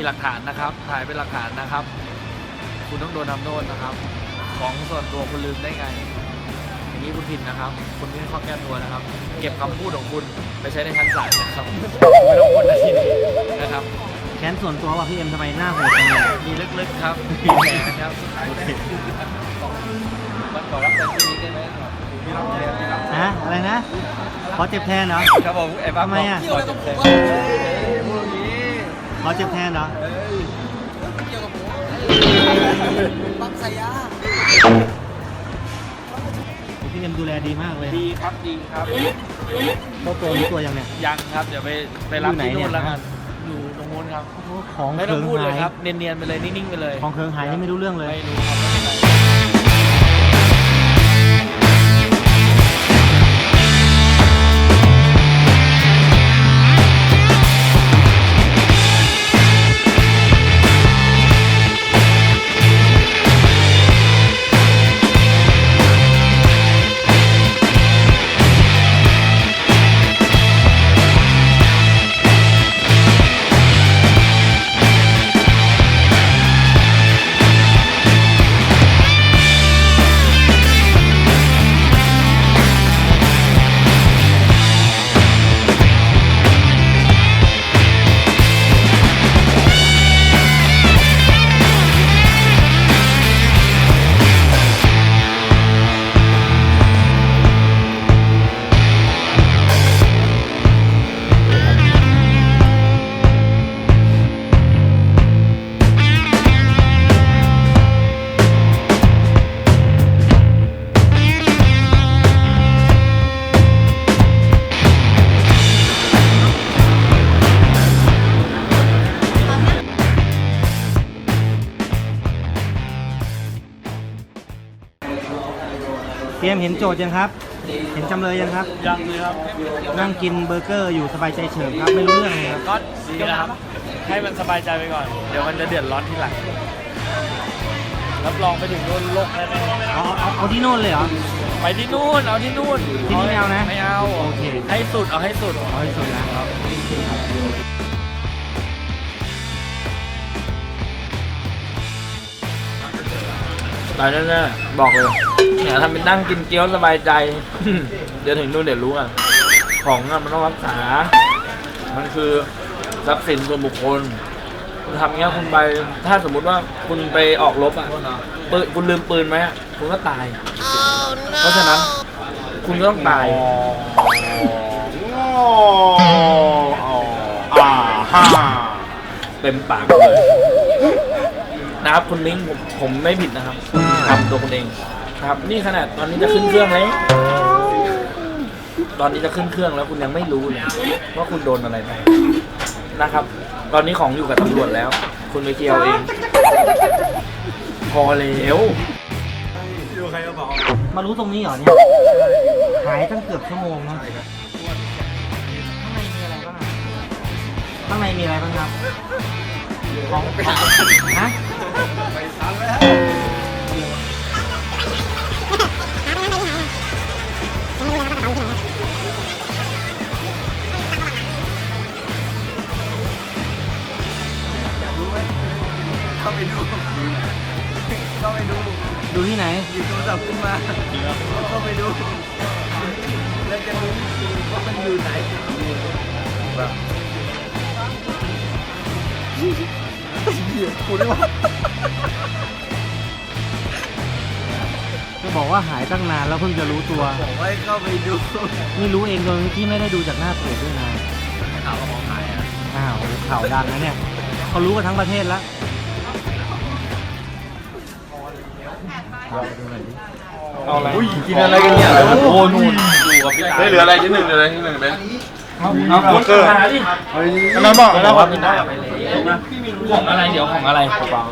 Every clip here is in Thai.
ากฏนะครับมีหลักฐานนะครับ ถ่ายเป็นหลักฐานนะครับ คุณต้องโดนทำโทษนะครับ ของส่วนตัวคุณลืมได้ไง อย่างนี้คุณผิดนะครับ คุณไม่ให้ข้อแก้ตัวนะครับ เก็บคำพูดของคุณไปใช้ในชั้นศาลนะครับไม่ต้องพูดนาทีนี้นะครับ แค้นส่วนตัวว่าพี่เอ็มทำไมหน้าโหดจังเลยมีลึกๆครับมีแผลนะครับมันขอรับแต่ที่นี้ได้ไหมมีรับแทนมีรับฮะอะไรนะ ขอเจ็บแทนเหรอครับผมไอ้บ้าทำไมอะขอจบแทนพูดอย่างนี้ ขาเจ็บแทนเหรอเกี่ยวกับผมบังสยาพี่เอ็มดูแลดีมากเลยดีครับดีครับเขาตัวนี้ตัวยังเนี่ยยังครับเดี๋ยวไปไปรับที่นู่นแล้วกันอยู่ตรงโน้นครับของไม่ต้เคิองพูดเลหายยครับเนียนๆไปเลยนิ่งๆไปเลยของเคิงหายนี่ไม่รู้เรื่องเลยไม่รู้ครับ พี่เอ็มเห็นโจทย์ยังครับ เห็นจำเลยยังครับ ยังเลยครับนั่งกินเบอร์เกอร์อยู่สบายใจเฉิบครับไม่รู้เรื่องเลยครับ ก็ดีนะครับให้มันสบายใจไปก่อน เดี๋ยวมันจะเดือดร้อนทีหลังรับรองไปถึงนู่นโลกแน่เอาเอาเอาที่โน่นเลยเหรอๆไปที่นู่นเอาที่นู่นที่นี่ไม่เอานะ ไม่เอา โอเค ให้สุดเอาให้สุด เอาให้สุดนะครับ ตายแน่ๆบอกเลยอย่าทำเป็นนั่งกินเกี๊ยวสบายใจ เดี๋ยวถึงนู่นเดี๋ยวรู้อะ ของอะมันต้องรักษา มันคือทรัพย์สินส่วนบุคคลคุณทำอย่างเงี้ยคุณไปถ้าสมมุติว่าคุณไปออกรบอะปืนคุณลืมปืนไหมอะคุณก็ตาย เพราะฉะนั้น คุณก็ต้องตาย อ่าฮ่าเต็มปากเลย นะครับคุณมิ้งผมผมไม่ผิดนะครับทำตัวคุณเองครับ นี่ขนาดตอนนี้จะขึ้นเครื่องแล้วตอนนี้จะขึ้นเครื่องแล้วคุณยังไม่รู้เลยว่าคุณโดนอะไรไปนะครับ ตอนนี้ของอยู่กับตำรวจแล้ว คุณไปเคลียร์เอง พอแล้วมารู้ตรงนี้เหรอเนี่ยหายตั้งเกือบชั่วโมงนะข้างในมีอะไรบ้างข้างในมีอะไรบ้างครับของ ของฮะดูที่ไหนหยิบโทรศัพท์ขึ้นมาเข้าไปดูแล้วจะรู้ว่ามันอยู่ไหนเหี้ ยกูได้ว่าจะบอกว่าหายตั้งนานแล้วเพิ่งจะรู้ตัว บอกว่าให้เข้าไปดูนี่รู้เองโดยที่ไม่ได้ดูจากหน้าเพจด้วยนะข่าวว่าของหายอะอ้าวข่าวดังนะเนี่ย เขารู้กันทั้งประเทศแล้วเอาอะไรกินอะไรกันเนี่ยโอ้นู่นอยู่กับพี่ตาเหลืออะไรที่หนึ่งเหลืออะไรที่หนึ่งไหมเอาคุณหาดิอันนั้นบอกแล้แล้ววว่าพี่ตาไปแล้วนะ ของอะไรเดี๋ยวของอะไรกระเป๋า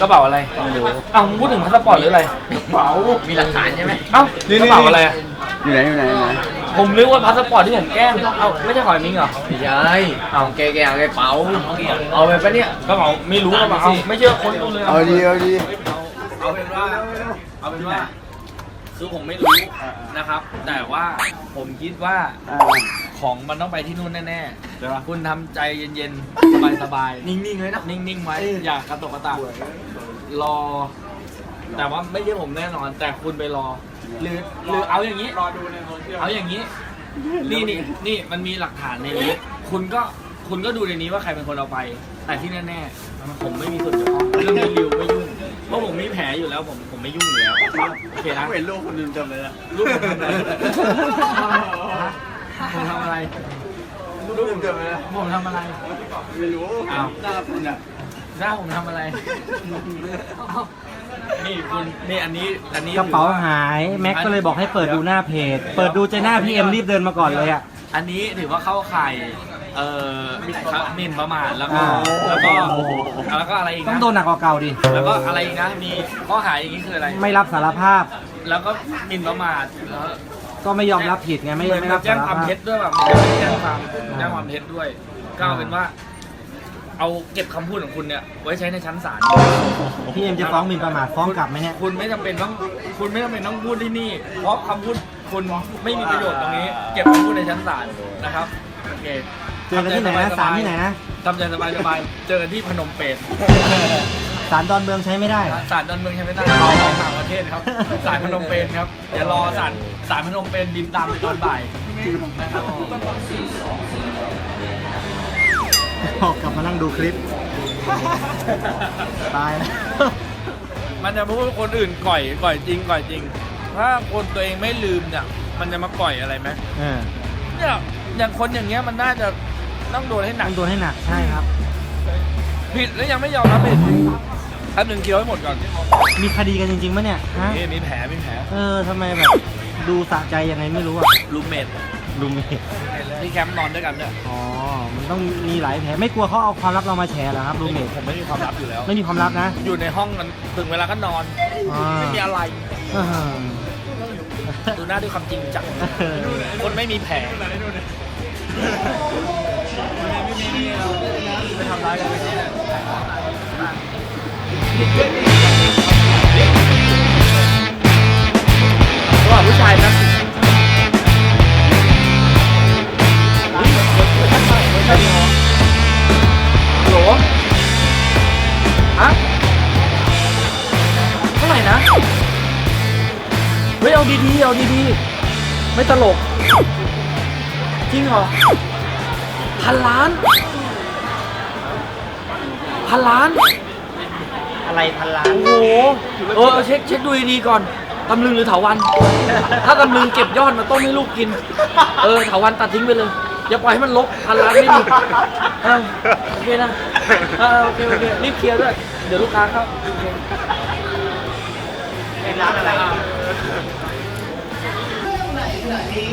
กระเป๋าอะไรไม่รู้เอ้ามึงพูดถึงพาสปอร์ตหรืออะไรกระเป๋ามีหลักฐานใช่ไหมเอ้ากระเป๋าอะไรอะอยู่ไหนอยู่ไหนอยู่ไหนผมนึกว่าพาสปอร์ตที่ผมแกล้งเอ้าไม่ใช่หอยมิงเหรอไม่ใช่เอาแกแกเอากระเป๋าเอาไปปะเนี่ยกระเป๋าไม่รู้กระเป๋าเอาไม่เชื่อคนดูเลยเอาดีเอาดีเอาเป็นว่าเอาเป็นว่าคือผมไม่รู้นะครับ แต่ว่าผมคิดว่า ของมันต้องไปที่นู่นแน่ๆช่ปะคุณทำใจเย็นๆ สบายๆนิ่งๆเลยนะนิ่งๆไว้ อย่ากระตกกระตากรอ แต่ว่าไม่ใช่ผมแน่นอน แต่คุณไปรอ หรือหรือเอาอย่างนี้ รอดูในโซเชียลเอาอย่างนี้ นี่นี่นี่มันมีหลักฐานในนี้ คุณก็คุณก็ดูในนี้ว่าใครเป็นคนเอาไป แต่ที่แน่ๆ ผมไม่มีส่วนเกี่ยวข้องเรื่องรีวิวไม่ยุ่ง เพราะผมมีแผลอยู่แล้วผมผมไม่ยุ่งอยู่แล้ว โอเคนะ เห็นลูกคนนึงจำเลยละลูกผมทำอะไรฮะ ผมทำอะไรลูกผมจำเลยละผมทำอะไร ไม่รู้อ้าวหน้าคุณอะหน้าผมทำอะไร นี่คุณนี่อันนี้ อันนี้กระเป๋าหายแม็กก็เลยบอกให้เปิดดูหน้าเพจ เปิดดูเจอหน้าพี่เอ็มรีบเดินมาก่อนเลยอะ อันนี้ถือว่าเข้าข่ายเอ่อหมิ่นประมาทแล้วก็อ่าแล้วก็แล้วก็อะไรอีกต้องนะโดนหนักกว่าเก่าดิ แล้วก็อะไรอีกนะ มีข้อหาอย่างนี้คืออะไร ไม่รับสารภาพ แล้วก็หมิ่นประมาทแล้ว ก็ไม่ยอมรับผิดไงไม่เหมือนไม่กัรับบแจ้สางรความภาพ เท็จด้วยแบบแจ้งความแจ้งความเท็จด้วย ก็เอาเป็นว่า เอาเก็บคำพูดของคุณเนี่ย ไว้ใช้ในชั้นศาลพี่เอ็มจะฟ้องหมิ่นประมาทฟ้องกลับไหมเนี่ยคุณไม่จำเป็นต้องคุณไม่จำเป็นต้องพูดที่นี่ เพราะคำพูดคุณไม่มีประโยชน์ตรงนี้ เก็บคำพูดในชั้นศาลนะครับโอเคเจอกันที่ไหนนะศาลที่ไหนนะ ทำใจสบายสบายๆเจอกันที่พนมเปญ ศาลดอนเมืองใช้ไม่ได้ศาลดอนเมืองใช่ไหมได้ไปต่างประเทศครับศาลพนมเปญครับเดี๋ยวรอศาลศาลพนมเปญบินตามไปตอนบ่ายนะครับกลับมานั่งดูคลิป ตายแล้วมันจะพูดคนอื่นก่อยก่อยจริงก่อยจริง ถ้าคนตัวเองไม่ลืมเนี่ย มันจะมาก่อยอะไรไหมเออเนี่ยอย่างคนอย่างเงี้ยมันน่าจะต้องโดนให้หนัต้ก องโดนให้หนักใช่ครับ ผิดแล้วยังไม่ยอมรับผิดแป๊บหนึ่งเคี้ยวให้หมดก่อนมีคดีกันจริงๆปะเนี่ยฮะนี่มีแผลมีแผลเออทำไมแบบดูสะใจยังไงไม่รู้อะรูมเมทลุงเมย์ที่แคมป์นอนด้วยกันเนี่ยอ๋อมันต้องมีหลายแผลไม่กลัวเขาเอาความลับเรามาแชร์เหรอครับลุงเมย์ผมไม่มีความลับอยู่แล้ว ไม่มีความลับนะ อยู่ในห้องกันถึงเวลาก็นอนอ่าไม่มีอะไรเออดูหน้าด้วยความจริงจังเออคนไม่มีแผลไม่ทำร้ายกันไม่ได้ระห ว่างผู้ชายนะฮัลโหลฮะเท่าไหร่นะ เฮ้ย เอาดีๆ เอาดีๆ ไม่ตลก จริงเหรอ พันล้าน พันล้าน อะไรพันล้าน โอ้โหเออเช็คเช็คดูดีๆก่อนตำลึงหรือเถาวัน ถ้าตำลึงเก็บยอดมาต้มให้ลูกกิน เออเถาวันตัดทิ้งไปเลย อย่าปล่อยให้มันลบพันล้านไม่ดีเออโอเคนะเออโอเคโอเครีบเคลียร์ด้วย เดี๋ยวลูกค้าเข้าโอเคเป็นร้านอะไรในขณะนี้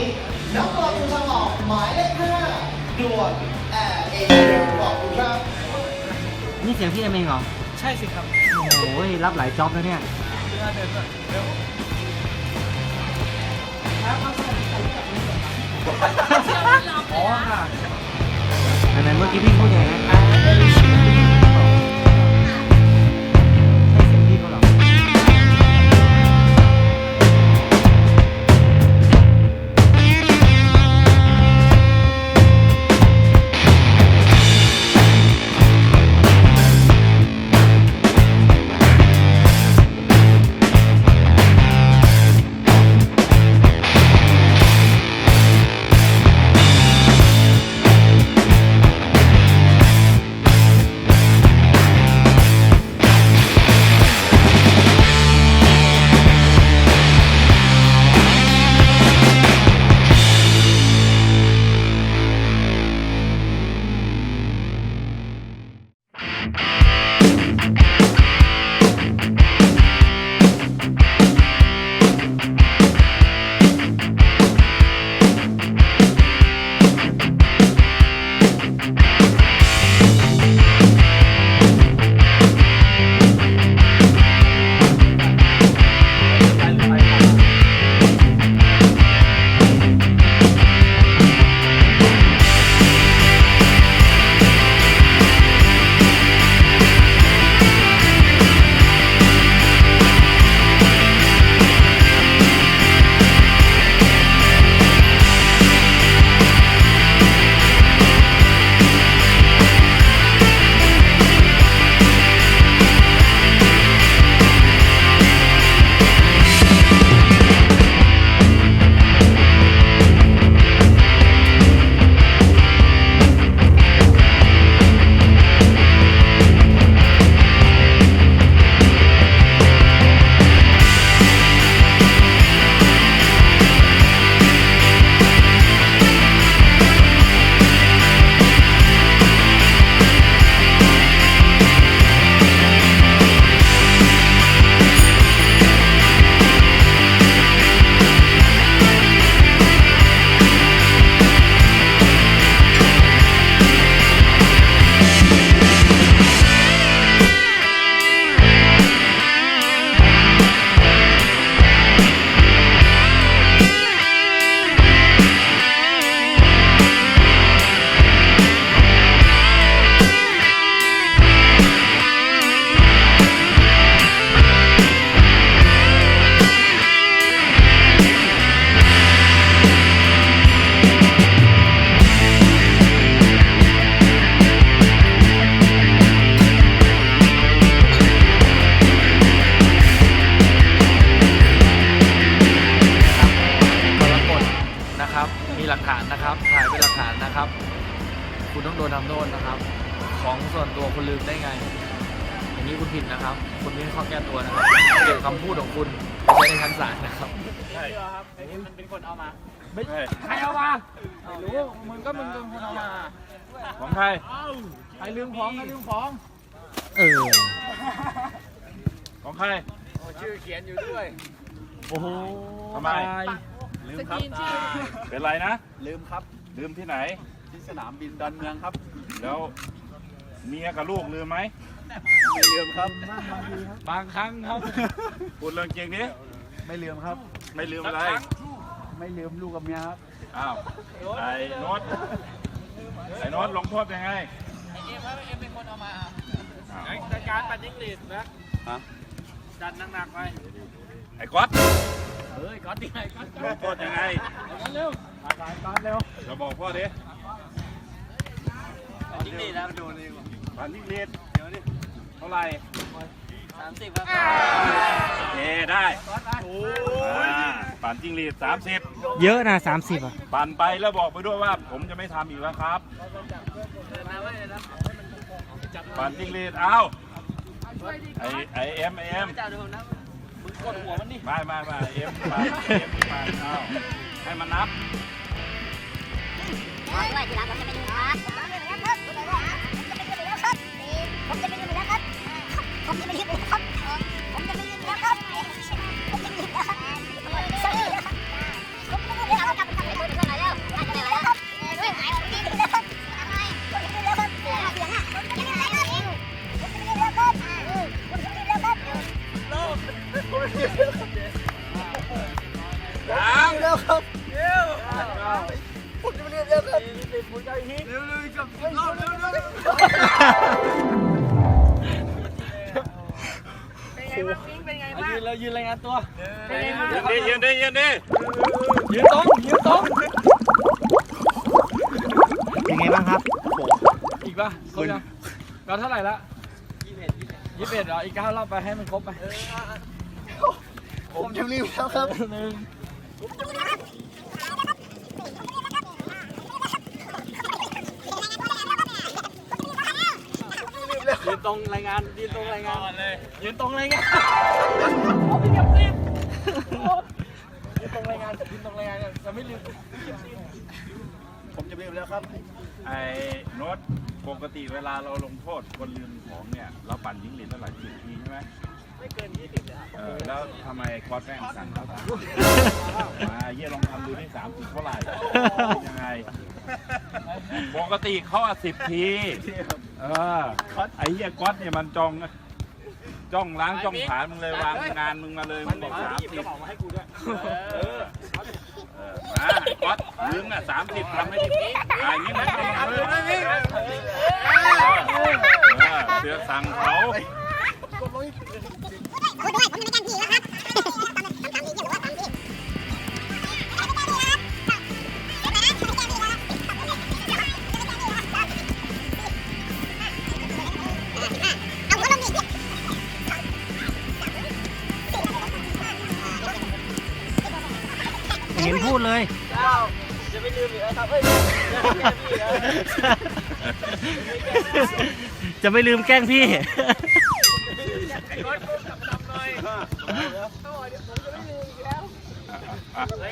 นักบอลมือทางออกหมายเลขห้าด่วนแอร์เอเชียขอบคุณครับนี่เสียงพี่เอ็มเองเหรอ ใช่สิครับโอ้ยรับหลายจ็อบแล้วเนี่ยอ๋อค่ะไหนๆเมื่อกี้พี่พูดยังไงนะ ใครเอามาไม่รู้มึงก็มึงเป็นคนเอามาของใครใครลืมของใครลืมของเออของใครชื่อเขียนอยู่ด้วยโอ้โหทำไมตายลืมครับเป็นไรนะลืมครับ ลืมที่ไหน ที่สนามบินดอนเมืองครับ แล้วเมียกับลูกลืมไหมไม่ลืมครับ บางครั้งครับพูดเรื่องจริงดิไม่ลืมครับ ไม่ลืมอะไร ไม่ลืมลูกกับเมียครับ อ้าวไอ้โน้ตไอ้โน้ตลงโทษยังไงจัดการปัดยิงหลีดนะฮะจัดหนักๆไปไอ้ก๊อตเฮ้ยก่อนดีไงก่อนลงโทษยังไงเร็วถ่ายก่อนเร็วจะบอกพ่อดิยิงหลีดแล้วดูนี่ก่อนปันนิกเลีดเดี๋ยวดิเท่าไหร่สามสิบครับโอเคได้อ่าปั่นจิ้งหรีดสามสิบ เยอะนะ30อะปั่นไปแล้วบอกไปด้วยว่า ผมจะไม่ทำอีกแล้วครับปั่นจิ้งหรีดเอาไอไอเอ็มไอเอ็มจ่าดูนะมึงกดหัวมันดิไม่ไม่ไม่เอ็มมาเอ็มมาเอาให้มันนับด้วยทีหลังผมจะไปดูครับผมจะไปดูแล้วครับผมจะไปดูแล้วครับผม ยังแล้วครับยืนแล้วยืนรายงานตัวเป็นไงบ้างยืนดิยืนดิยืนดิยืนตรงยืนตรงเป็นไงบ้างครับอีกป่ะครบยังก็เท่าไหร่ละยี่สิบเอ็ดยี่สิบเอ็ดเหรออีกเก้ารอบไปให้มันครบไป ผมจะรีบแล้วครับหนึ่งยืนตรงรายงานยืนตรงรายงานเลยยืนตรงรายงานโอ้ยเก็บสิยืนตรงรายงานยืนตรงรายงานจะไม่ลืมผมจะรีบแล้วครับ ไอ้โน้ตปกติเวลาเราลงโทษคนลืมของเนี่ย เราปั่นจิ้งหรีดเท่าไหร่สิบทีใช่ไหมไม่ เออแล้วทำไมคอสแม่งสั่งเขาสั่งมาเยี่ยลองทำดูที่สามสิบเท่าไหร่ยังไงปกติเขาอะสิบที เออไอ้เหี้ยก๊อตเนี่ยมันจองจ้องล้างจ้องผานมึงเลยวางงานมึงมาเลยมึงบอกสามสิบมาให้กูด้วยเออมาก๊อตลืมอะสามสิบทำให้ดิอ่าอย่างนี้มันเป็นเออเสือสั่งเขา ผมจะไม่แกล้งพี่นะครับทำตามนี้หรือว่าตามพี่เอาหัวลงดิเห็นพูดเลยจะไม่ลืมอีกแล้วครับเฮ้ยจะไม่ลืมแกล้งพี่ อะอะ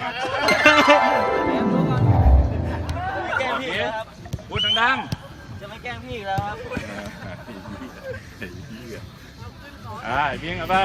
แกล้งพี่ครับพูดดังจะไม่แกล้งพี่อีกแล้วครับ ๆอ่าไอ้เพียงเอาไป